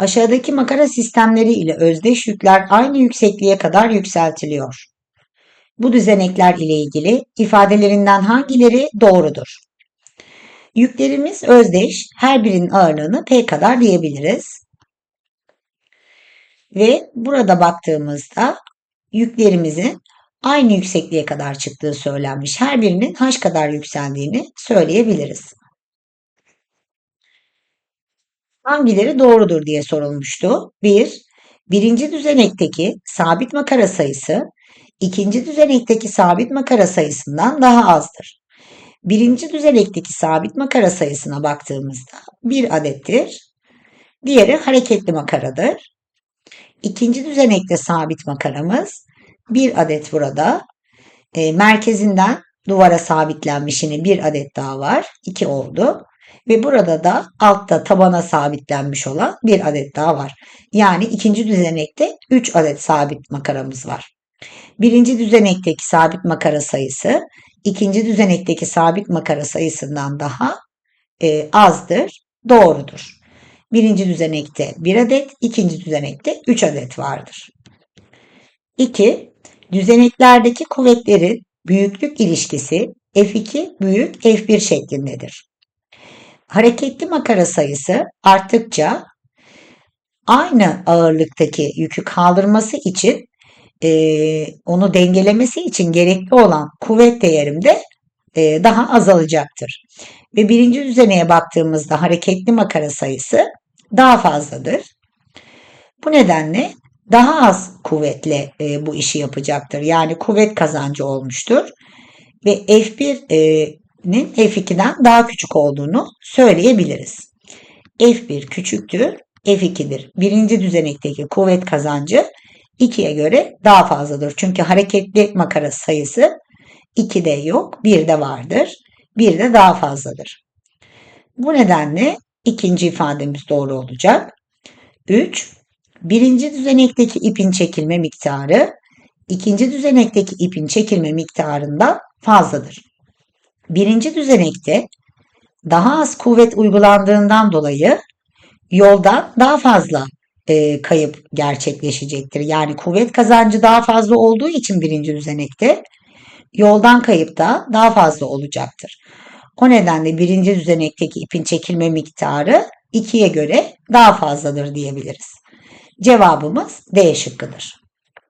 Aşağıdaki makara sistemleri ile özdeş yükler aynı yüksekliğe kadar yükseltiliyor. Bu düzenekler ile ilgili ifadelerinden hangileri doğrudur? Yüklerimiz özdeş, her birinin ağırlığını P kadar diyebiliriz. Ve burada baktığımızda yüklerimizin aynı yüksekliğe kadar çıktığı söylenmiş. Her birinin H kadar yükseldiğini söyleyebiliriz. Hangileri doğrudur diye sorulmuştu. 1. Birinci düzenekteki sabit makara sayısı ikinci düzenekteki sabit makara sayısından daha azdır. Birinci düzenekteki sabit makara sayısına baktığımızda bir adettir. Diğeri hareketli makaradır. İkinci düzenekte sabit makaramız bir adet burada. E, merkezinden duvara sabitlenmiş yine bir adet daha var. İki oldu. Ve burada da altta tabana sabitlenmiş olan bir adet daha var. Yani ikinci düzenekte 3 adet sabit makaramız var. Birinci düzenekteki sabit makara sayısı ikinci düzenekteki sabit makara sayısından daha e, azdır, doğrudur. Birinci düzenekte 1 adet, ikinci düzenekte 3 adet vardır. 2. Düzeneklerdeki kuvvetlerin büyüklük ilişkisi F2 büyük F1 şeklindedir. Hareketli makara sayısı arttıkça aynı ağırlıktaki yükü kaldırması için e, onu dengelemesi için gerekli olan kuvvet değerim de e, daha azalacaktır. Ve birinci düzeneye baktığımızda hareketli makara sayısı daha fazladır. Bu nedenle daha az kuvvetle e, bu işi yapacaktır. Yani kuvvet kazancı olmuştur. Ve F1'nin F2'den daha küçük olduğunu söyleyebiliriz. F1 küçüktür, F2'dir. Birinci düzenekteki kuvvet kazancı 2'ye göre daha fazladır. Çünkü hareketli makara sayısı 2'de yok, 1'de vardır. 1'de daha fazladır. Bu nedenle ikinci ifademiz doğru olacak. 3. Birinci düzenekteki ipin çekilme miktarı ikinci düzenekteki ipin çekilme miktarından fazladır. Birinci düzenekte daha az kuvvet uygulandığından dolayı yoldan daha fazla e, kayıp gerçekleşecektir. Yani kuvvet kazancı daha fazla olduğu için birinci düzenekte yoldan kayıp da daha fazla olacaktır. O nedenle birinci düzenekteki ipin çekilme miktarı 2'ye göre daha fazladır diyebiliriz. Cevabımız D şıkkıdır.